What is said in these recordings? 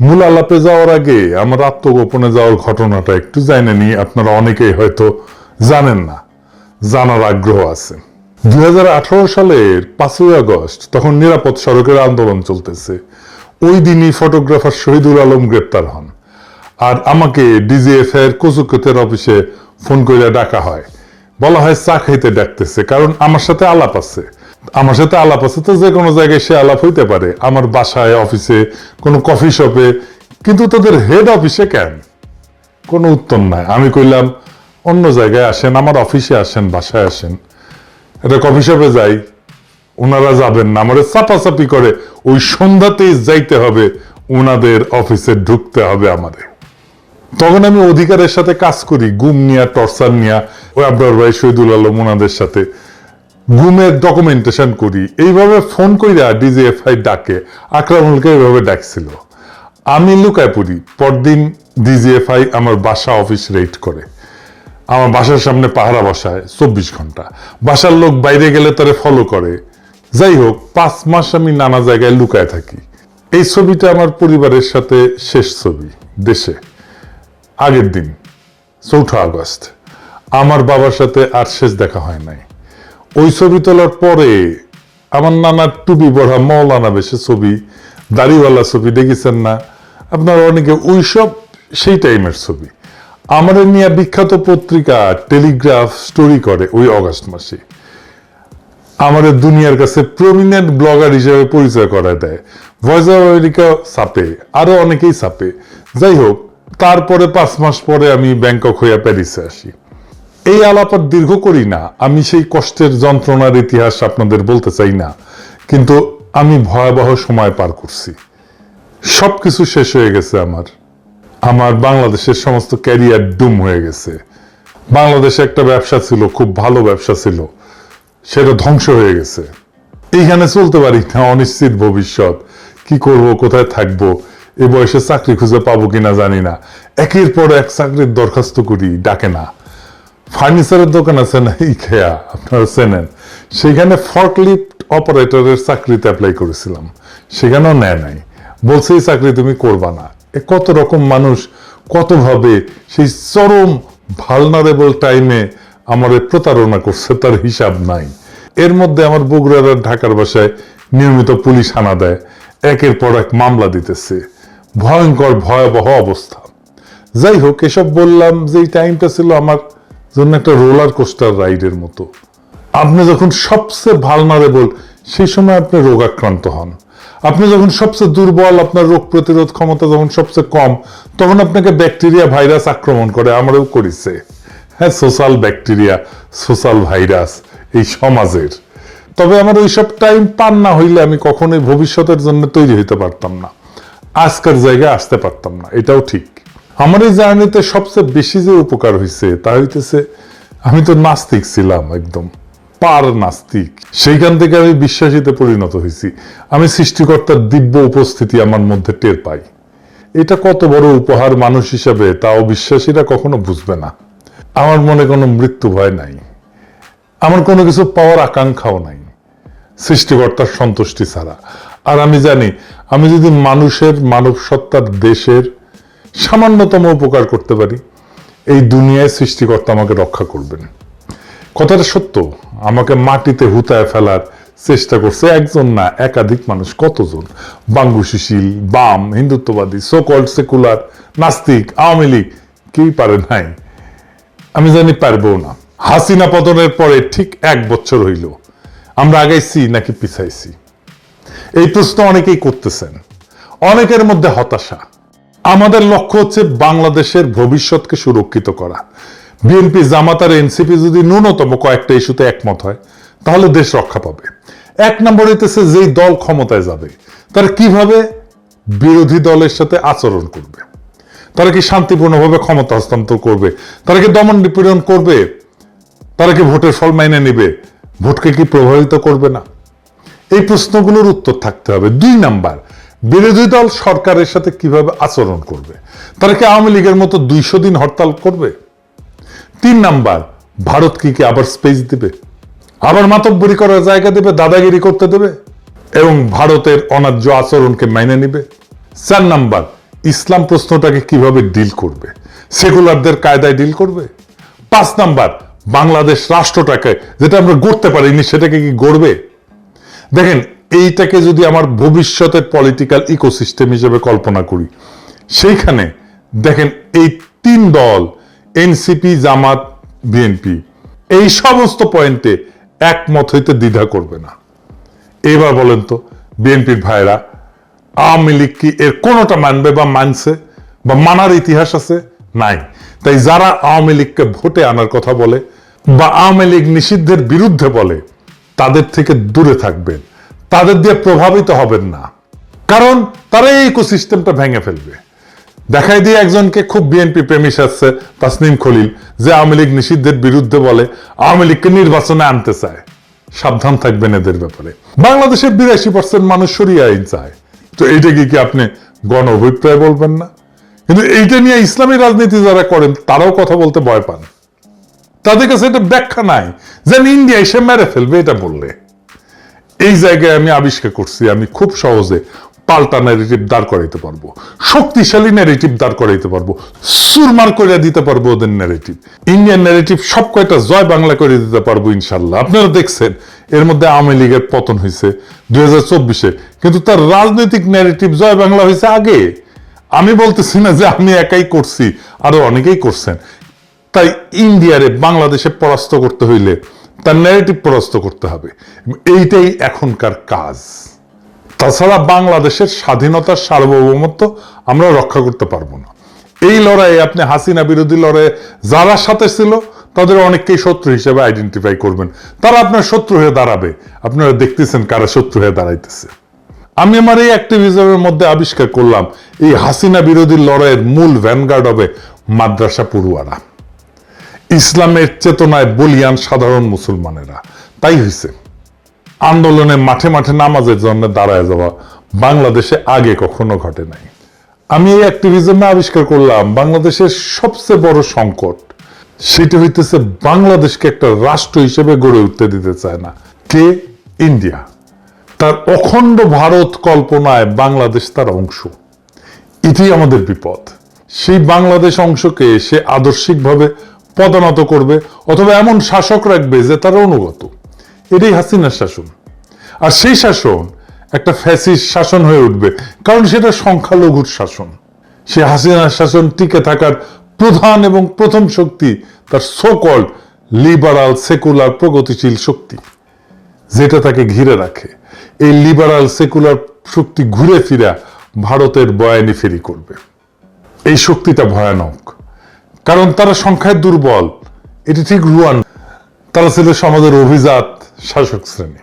মূল আলাপে যাওয়ার আগে আমার আত্মগোপনে যাওয়ার ঘটনাটা একটু জানে নি আপনারা অনেকেই হয়তো জানেন না, জানার আগ্রহ আছে। দুই সালের পাঁচই আগস্ট তখন নিরাপদ সড়কের আন্দোলন চলতেছে। ওই দিনই ফটোগ্রাফার শহীদুল আলম গ্রেপ্তার হন। আর আমাকে ডিজিএফ এর কচুকতের অফিসে ফোন করে ডাকা হয়। বলা হয় চা খাইতে ডাকতেছে, কারণ আমার সাথে আলাপ আছে। আমার সাথে আলাপ আছে, তো যে কোনো জায়গায় সে আলাপ হইতে পারে। আমার বাসায়, অফিসে, কোনো কফি শপে। কিন্তু তাদের হেড অফিসে কেন? কোনো উত্তর নাই। আমি কইলাম, অন্য জায়গায় আসেন, আমার অফিসে আসেন, বাসায় আসেন। এটা কফি শপে যাই ওনারা যাবেন না। আমার চাপাচাপি করে, ওই সন্ধ্যাতেই যাইতে হবে ওনাদের অফিসে ঢুকতে হবে আমাদের তখন আমি অধিকারের সাথে কাজ করি গুম নিয়া টর্চার নিয়া, ওই আব্রার ভাই, শহীদুল আলম ওনাদের সাথে। গুমের ডকুমেন্টেশন করি। এইভাবে ফোন কইরা ডিজিএফআই ডাকে। আকরামুলকে এইভাবে ডাকছিল। আমি লুকায় পড়ি। পরদিন ডিজিএফআই আমার বাসা অফিস রেড করে। আমার বাসার সামনে পাহারা বসায় চব্বিশ ঘণ্টা। বাসার লোক বাইরে গেলে তারে ফলো করে। যাই হোক, পাঁচ মাস আমি নানা জায়গায় লুকায় থাকি। এই ছবিটা আমার পরিবারের সাথে শেষ ছবি, দেশে। আগের দিন, চৌঠা আগস্ট। আমার বাবার সাথে আর শেষ দেখা হয় নাই। ওই ছবি তোলার পরে আমার নানার টুপি পড়া মৌলানা বেশে ছবি, দাড়িওয়ালা ছবি দেখেছেন না? আপনারা অনেকে ওইসব সেই টাইমের ছবি। আমার নিয়ে বিখ্যাত পত্রিকা টেলিগ্রাফ স্টোরি করে ওই অগাস্ট মাসে। আমাদের দুনিয়ার কাছে প্রমিনেন্ট ব্লগার হিসেবে পরিচয় করা দেয়। ভয়েস অফ আমেরিকা ছাপে, আরও অনেকেই ছাপে। যাই হোক, তারপরে পাঁচ মাস পরে আমি ব্যাংকক হইয়া প্যারিসে আসি। এই আলাপ আর দীর্ঘ করি না। আমি সেই কষ্টের যন্ত্রণার ইতিহাস আপনাদের বলতে চাই না, কিন্তু আমি ভয়াবহ সময় পার করছি। সবকিছু শেষ হয়ে গেছে আমার। আমার বাংলাদেশের সমস্ত ক্যারিয়ার ডুম হয়ে গেছে। বাংলাদেশে একটা ব্যবসা ছিল, খুব ভালো ব্যবসা ছিল। সেটা ধ্বংস হয়ে গেছে। এইখানে চলতে পারি না, অনিশ্চিত ভবিষ্যৎ। কি করব, কোথায় থাকব? এ বয়সে চাকরি খুঁজে পাবো কিনা জানি না। একের পর এক চাকরির দরখাস্ত করি, ডাকে না। ফার্নিচারের দোকান আছে না, ইকেয়া, আপনারা চেনেন। সেখানে ফর্কলিফট অপারেটরের চাকরিতে অ্যাপ্লাই করেছিলাম। সেখানেও নেয় নাই। বলছে, এই চাকরি তুমি করবা না। এ কত রকম মানুষ, কতভাবে সেই চরম ভালনারেবল টাইমে আমার প্রতারণা করছে, তার হিসাব নাই। এর মধ্যে আমার বগুড়ার ঢাকার বাসায় নিয়মিত পুলিশ হানা দেয়। একের পর এক মামলা দিতেছে। ভয়ঙ্কর, ভয়াবহ অবস্থা। যাই হোক, এসব বললাম যে টাইমটা ছিল আমার জন্য একটা রোলার কোস্টার রাইডের মতো। আপনি যখন সবচেয়ে ভালনারেবল সেই সময় আপনি রোগাক্রান্ত হন। আপনি যখন সবচেয়ে দুর্বল, আপনার রোগ প্রতিরোধ ক্ষমতা যখন সবচেয়ে কম, তখন আপনাকে ব্যাকটেরিয়া ভাইরাস আক্রমণ করে, আমারও করেছে। হ্যাঁ সোশ্যাল ব্যাকটেরিয়া সোশ্যাল ভাইরাস এই সমাজের। তবে আমার ওইসব টাইম পান না হইলে আমি কখনোই ভবিষ্যতের জন্য তৈরি হইতে পারতাম না। আজকের জায়গায় আসতে পারতাম না, এটাও ঠিক। আমার এই জার্নিতে সবচেয়ে বেশি যে উপকার হয়েছে তা হইতেছে আমি তো নাস্তিক ছিলাম একদম, পার নাস্তিক। সেইখান থেকে আমি বিশ্বাসীতে পরিণত হয়েছি আমি সৃষ্টিকর্তার দিব্য উপস্থিতি আমার মধ্যে টের পাই। এটা কত বড় উপহার মানুষ হিসাবে তা অবিশ্বাসীরা কখনো বুঝবে না। আমার মনে কোনো মৃত্যু ভয় নাই। আমার কোনো কিছু পাওয়ার আকাঙ্ক্ষাও নাই। সৃষ্টিকর্তার সন্তুষ্টি ছাড়া। আর আমি জানি, আমি যদি মানুষের মানব সত্তার দেশের সামান্যতম উপকার করতে পারি। এই দুনিয়ায় সৃষ্টিকর্তা আমাকে রক্ষা করবেন। কথাটা সত্য। আমাকে মাটিতে হুতায় ফেলার চেষ্টা করছে একজন না একাধিক মানুষ, কতজন? বাঙ্গু সুশীল বাম, হিন্দুত্ববাদী সোকল সেকুলার নাস্তিক, আওয়ামী লীগ কেউই পারে নাই। আমি জানি পারব না। হাসিনা পতনের পরে ঠিক এক বছর হইল। আমরা আগাইছি নাকি পিছাইছি? এই প্রশ্ন অনেকেই করতেছেন। অনেকের মধ্যে হতাশা। আমাদের লক্ষ্য হচ্ছে বাংলাদেশের ভবিষ্যৎকে সুরক্ষিত করা। বিএনপি জামাত আর এনসিপি যদি ন্যূনতম কয়েকটা ইস্যুতে একমত হয়, তাহলে দেশ রক্ষা পাবে। এক নম্বর হইতেছে যেই দল ক্ষমতায় যাবে, তারা কীভাবে বিরোধী দলের সাথে আচরণ করবে? তারা কি শান্তিপূর্ণভাবে ক্ষমতা হস্তান্তর করবে? তারা কি দমন নিপীড়ন করবে? তারা কি ভোটের ফল মাইনে নেবে? ভোটকে কি প্রভাবিত করবে না? এই প্রশ্নগুলোর উত্তর থাকতে হবে। দুই নাম্বার বিরোধী দল সরকারের সাথে কীভাবে আচরণ করবে? তারা কি আওয়ামী লীগের মতো দুইশো দিন হরতাল করবে? তিন নাম্বার, ভারত কি কি আবার স্পেস দিবে? আবার মাতব্বরি করার জায়গা দেবে, দাদাগিরি করতে দেবে? এবং ভারতের অনার্য আচরণকে মেনে নিবে? চার নাম্বার, ইসলাম প্রশ্নটাকে কীভাবে ডিল করবে? সেকুলারদের কায়দায় ডিল করবে? পাঁচ নাম্বার, বাংলাদেশ রাষ্ট্রটাকে, যেটা আমরা গড়তে পারিনি, সেটাকে কি গড়বে? দেখেন এইটাকে যদি আমার ভবিষ্যতের পলিটিক্যাল ইকোসিস্টেম হিসেবে কল্পনা করি, সেইখানে দেখেন এই তিন দল এনসিপি জামাত বিএনপি এই সমস্ত পয়েন্টে একমত হইতে দ্বিধা করবে না। এবার বলেন তো বিএনপির ভাইরা আওয়ামী লীগ কি এর কোনোটা মানবে বা মানছে বা মানার ইতিহাস আছে? নাই। তাই যারা আওয়ামী লীগকে ভোটে আনার কথা বলে বা আওয়ামী লীগ নিষিদ্ধের বিরুদ্ধে বলে, তাদের থেকে দূরে থাকবেন। তাদের দিয়ে প্রভাবিত হবেন না। কারণ তারা এই ইকোসিস্টেমটা ভেঙে ফেলবে। দেখাই দিয়ে একজনকে খুব বিএনপি প্রেমী আসছে তাসনিম খলিল, যে আওয়ামী লীগ নিষিদ্ধের বিরুদ্ধে বলে, আওয়ামী লীগকে নির্বাচনে আনতে চায়। সাবধান থাকবেন এদের ব্যাপারে। বাংলাদেশের বিরাশি পার্সেন্ট মানুষ সরিয়ে আইন চায়। তো এইটা কি কি আপনি গণ অভিপ্রায় বলবেন না? কিন্তু এইটা নিয়ে ইসলামী রাজনীতি যারা করেন, তারাও কথা বলতে ভয় পান। তাদের কাছে এটা ব্যাখ্যা নাই। যেন ইন্ডিয়া এসে মেরে ফেলবে, এটা বললে। এই জায়গায় আমি আবিষ্কার করছি, আমি খুব সহজে পাল্টা ন্যারেটিভ দাঁড় করাইতে পারব, শক্তিশালী ন্যারেটিভ দাঁড় করাইতে পারব, সুরমার করে দিতে পারব ওদের ন্যারেটিভ ইন্ডিয়ান ন্যারেটিভ সব কয়টা জয় বাংলা করে দিতে পারব ইনশাল্লাহ আপনারা দেখছেন, এর মধ্যে আওয়ামী লীগের পতন হয়েছে দুই চব্বিশে, কিন্তু তার রাজনৈতিক ন্যারেটিভ জয় বাংলা হয়েছে আগে। আমি বলতেছি না যে আমি একাই করছি, আরও অনেকেই করছেন। তাই ইন্ডিয়ারে বাংলাদেশে পরাস্ত করতে হইলে তার ন্যারেটিভ পরাস্ত করতে হবে। এইটাই এখনকার কাজ। তাছাড়া বাংলাদেশের স্বাধীনতার সার্বভৌমত্ব আমরা রক্ষা করতে পারব না। এই লড়াইয়ে আপনি হাসিনা বিরোধী লড়াইয়ে যারা সাথে ছিল, তাদের অনেককেই শত্রু হিসেবে আইডেন্টিফাই করবেন। তারা আপনার শত্রু হয়ে দাঁড়াবে। আপনারা দেখতেছেন কারা শত্রু হয়ে দাঁড়াইতেছে। আমি আমার এই অ্যাক্টিভিজমের মধ্যে আবিষ্কার করলাম, এই হাসিনা বিরোধী লড়াইয়ের মূল ভ্যানগার্ড হবে মাদ্রাসা পড়ুয়ারা। ইসলামের চেতনায় বলিয়ান সাধারণ মুসলমানেরা। তাই হয়েছে আন্দোলনে মাঠে মাঠে নামাজের জন্য দাঁড়ায় যাওয়া বাংলাদেশে আগে কখনো ঘটে নাই। আমি এই অ্যাক্টিভিজমে আবিষ্কার করলাম, বাংলাদেশের সবচেয়ে বড় সংকট। সেটা হইতেছে বাংলাদেশকে একটা রাষ্ট্র হিসেবে গড়ে উঠতে দিতে চায় না। কে? ইন্ডিয়া। তার অখণ্ড ভারত কল্পনায় বাংলাদেশ তার অংশ। এটাই আমাদের বিপদ। সেই বাংলাদেশ অংশকে সে আদর্শিকভাবে পদানত করবে, অথবা এমন শাসক রাখবে যে তার অনুগত। এটাই হাসিনার শাসন। আর সেই শাসন একটা ফ্যাসিস শাসন হয়ে উঠবে, কারণ সেটা সংখ্যালঘুর শাসন। সে হাসিনার শাসন টিকে থাকার প্রধান এবং প্রথম শক্তি তার সোকল লিবারাল সেকুলার প্রগতিশীল শক্তি, যেটা তাকে ঘিরে রাখে। এই লিবারাল সেকুলার শক্তি ঘুরে ফিরা ভারতের বয়ানি ফেরি করবে। এই শক্তিটা ভয়ানক। কারণ তারা সংখ্যায় দুর্বল। এটি ঠিক রুয়ান, তারা ছিল সমাজের অভিজাত শাসক শ্রেণি।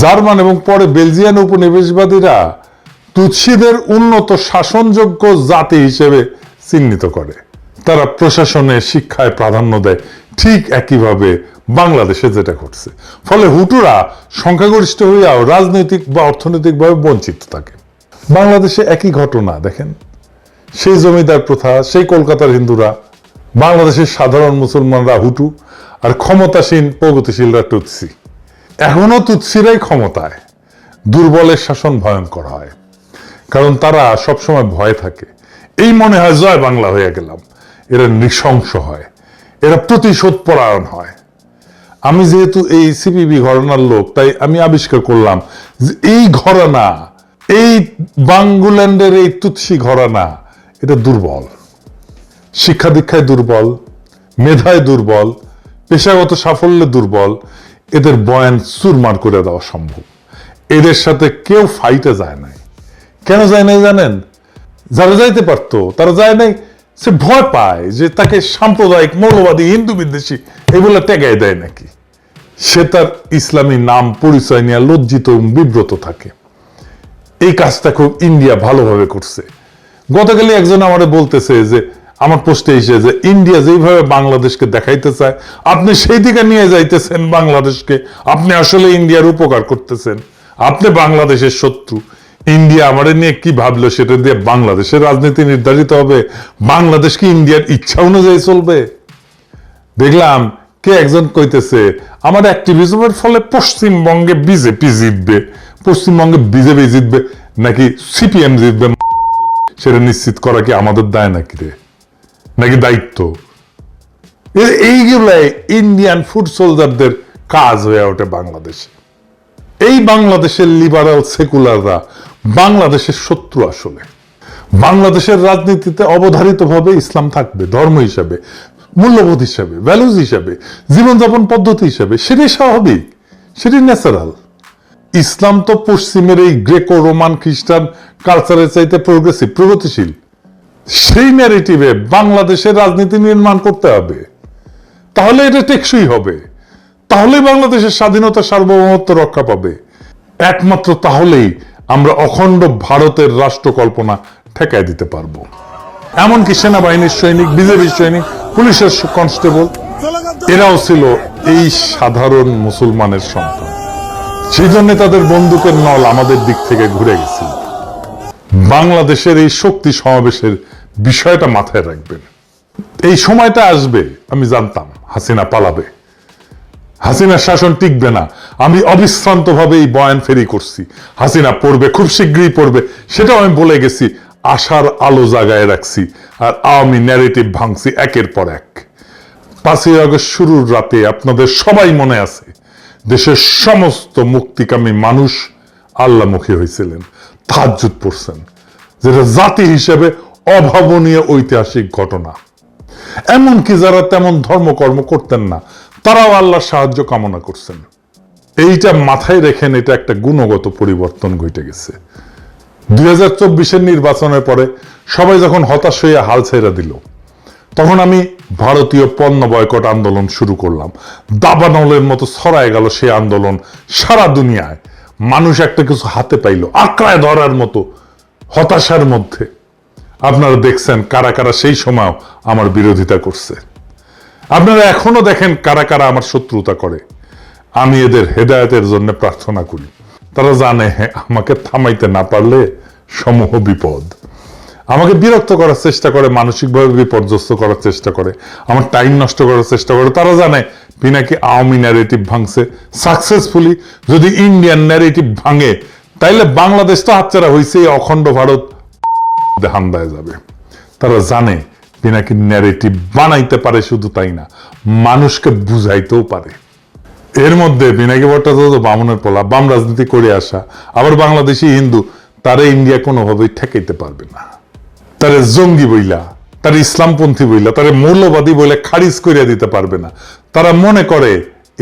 জার্মান এবং পরে বেলজিয়ান উপনিবেশবাদীরা তুৎসিদের উন্নত শাসনযোগ্য জাতি হিসেবে চিহ্নিত করে। তারা প্রশাসনে শিক্ষায় প্রাধান্য দেয়, ঠিক একইভাবে বাংলাদেশে যেটা ঘটছে। ফলে হুটুরা সংখ্যাগরিষ্ঠ হইয়াও রাজনৈতিক বা অর্থনৈতিকভাবে বঞ্চিত থাকে। বাংলাদেশে একই ঘটনা, দেখেন। সেই জমিদার প্রথা, সেই কলকাতার হিন্দুরা বাংলাদেশের সাধারণ মুসলমানরা হুটু আর ক্ষমতাসীন, প্রগতিশীলরা টুৎসি এখনও তুৎসিরাই ক্ষমতায়। দুর্বলের শাসন ভয়ঙ্কর হয়। কারণ তারা সবসময় ভয় থাকে। এই মনে হয় জয় বাংলা হয়ে গেলাম। এরা নৃশংস হয়। এরা প্রতিশোধ পরায়ণ হয়। আমি যেহেতু এই সিপিবি ঘরানার লোক, তাই আমি আবিষ্কার করলাম যে এই ঘরানা, এই বাঙ্গুল্যান্ডের এই তুৎসি ঘরানা, এটা দুর্বল। শিক্ষা দীক্ষায় দুর্বল, মেধায় দুর্বল, পেশাগত সাফল্যে দুর্বল, এদের বয়ান চুরমার করে দেওয়া সম্ভব। এদের সাথে কেউ ফাইটে যায় নাই। কেন যায় নাই জানেন? যারা যাইতে পারতো, তারা যায় নাই, সে ভয় পায় যে তাকে সাম্প্রদায়িক, মৌলবাদী, হিন্দু বিদ্বেষী এগুলো টেগাই দেয় নাকি। সে তার ইসলামী নাম, পরিচয় নিয়ে লজ্জিত এবং বিব্রত থাকে। এই কাজটা খুব ইন্ডিয়া ভালোভাবে করছে। গতকালই একজন আমারে বলতেছে যে আমার পোস্টে এসে যে ইন্ডিয়া যেইভাবে বাংলাদেশকে দেখাইতে চায়, আপনি সেই দিকে নিয়ে যাইতেছেন বাংলাদেশকে। আপনি আসলে ইন্ডিয়ার উপকার করতেছেন। আপনি বাংলাদেশের শত্রু। ইন্ডিয়া আমাদের নিয়ে কি ভাবলো সেটা দিয়ে বাংলাদেশের রাজনীতি নির্ধারিত হবে। বাংলাদেশ কি ইন্ডিয়ার ইচ্ছা অনুযায়ী চলবে? দেখলাম কে একজন কইতেছে, আমার অ্যাক্টিভিজমের ফলে পশ্চিমবঙ্গে বিজেপি জিতবে। পশ্চিমবঙ্গে বিজেপি জিতবে, নাকি সিপিএম জিতবে? সেটা নিশ্চিত করা কি আমাদের দায় নাকি রে? নাকি দায়িত্ব? এইগুলাই ইন্ডিয়ান ফুড সোলজারদের কাজ হয়ে ওঠে বাংলাদেশে। এই বাংলাদেশের লিবারাল সেকুলাররা বাংলাদেশের শত্রু আসলে। বাংলাদেশের রাজনীতিতে অবধারিতভাবে ইসলাম থাকবে, ধর্ম হিসাবে, মূল্যবোধ হিসাবে ভ্যালুজ হিসাবে, জীবনযাপন পদ্ধতি হিসাবে, সেটাই স্বাভাবিক সেটি ন্যাচারাল ইসলাম তো পশ্চিমের এই গ্রেকো রোমান খ্রিস্টান কালচারের চাইতে প্রোগ্রেসিভ প্রগতিশীল। সেই ন্যারেটিভে বাংলাদেশের রাজনীতি নির্মাণ করতে হবে। তাহলে এটা টেকসই হবে। তাহলে বাংলাদেশের স্বাধীনতা সার্বভৌমত্ব রক্ষা পাবে। একমাত্র তাহলেই আমরা অখণ্ড ভারতের রাষ্ট্র কল্পনা ঠেকায় দিতে পারব। এমনকি সেনাবাহিনীর সৈনিক বিজেপির সৈনিক, পুলিশের কনস্টেবল, এরাও ছিল এই সাধারণ মুসলমানের সন্তান। সেই জন্য তাদের বন্দুকের নল আমাদের দিক থেকে ঘুরে গেছিল বাংলাদেশের এই শক্তি সমাবেশের বিষয়টা মাথায় রাখবেন। এই সময়টা আসবে, আমি জানতাম হাসিনা পালাবে। হাসিনার শাসন টিকবে না। আমি অবিশ্রান্ত ভাবে এই বয়ান ফেরি করছি। হাসিনা পড়বে, খুব শীঘ্রই পড়বে। সেটাও আমি বলে গেছি, আশার আলো জাগায় রাখছি আর আমি ন্যারেটিভ ভাঙছি একের পর এক। পাঁচই আগস্ট শুরুর রাতে আপনাদের সবাই মনে আছে, দেশের সমস্ত মুক্তিকামী মানুষ আল্লামুখী হয়েছিলেন, তাহাজ্জুদ পড়ছেন। যেটা জাতি হিসেবে অভাবনীয় ঐতিহাসিক ঘটনা। এমনকি যারা তেমন ধর্মকর্ম করতেন না, তারাও আল্লাহর সাহায্য কামনা করছেন। এইটা মাথায় রেখেন, এটা একটা গুণগত পরিবর্তন ঘটে গেছে। দুই হাজার চব্বিশের নির্বাচনের পরে সবাই যখন হতাশ হয়ে হাল ছেড়ে দিল, তখন আমি ভারতীয় পণ্য বয়কট আন্দোলন শুরু করলাম। দাবানলের মতো ছড়ায় গেল সেই আন্দোলন সারা দুনিয়ায়। মানুষ একটা কিছু হাতে পাইল, আঁকড়ায় ধরার মতো হতাশার মধ্যে। আপনারা দেখছেন কারা কারা সেই সময় আমার বিরোধিতা করছে। আপনারা এখনও দেখেন কারা কারা আমার শত্রুতা করে। আমি এদের হেদায়তের জন্য প্রার্থনা করি। তারা জানে হ্যাঁ, আমাকে থামাইতে না পারলে সমূহ বিপদ। আমাকে বিরক্ত করার চেষ্টা করে মানসিকভাবে বিপর্যস্ত করার চেষ্টা করে আমার টাইম নষ্ট করার চেষ্টা করে। তারা জানে পিনাকি আওয়ামী ন্যারেটিভ ভাঙছে সাকসেসফুলি যদি ইন্ডিয়ান ন্যারেটিভ ভাঙে তাইলে বাংলাদেশ তো হাতছাড়া হয়েছে অখণ্ড ভারত হান্দায় যাবে। তারা জানে পিনাকি ন্যারেটিভ বানাইতে পারে শুধু তাই না, মানুষকে বুঝাইতেও পারে। এর মধ্যে পিনাকি ভট্টাচার্য বামনের পোলা, বাম রাজনীতি করে আসা, আবার বাংলাদেশি হিন্দু, তারে ইন্ডিয়া কোনোভাবেই ঠেকাইতে পারবে না। তারে জঙ্গি বইলা, তার ইসলামপন্থী বইলা, তারে মৌলবাদী বলে খারিজ করিয়া দিতে পারবে না। তারা মনে করে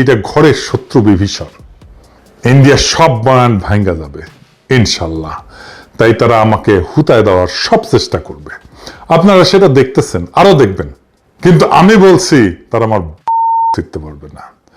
এটা ঘরের শত্রু বিভীষণ। ইন্ডিয়া সব বয়ান ভাঙ্গা যাবে, ইনশাল্লাহ। তাই তারা আমাকে হুতায় দেওয়ার সব চেষ্টা করবে। আপনারা সেটা দেখতেছেন আরও দেখবেন। কিন্তু আমি বলছি, তারা আমার ফিরতে পারবে না।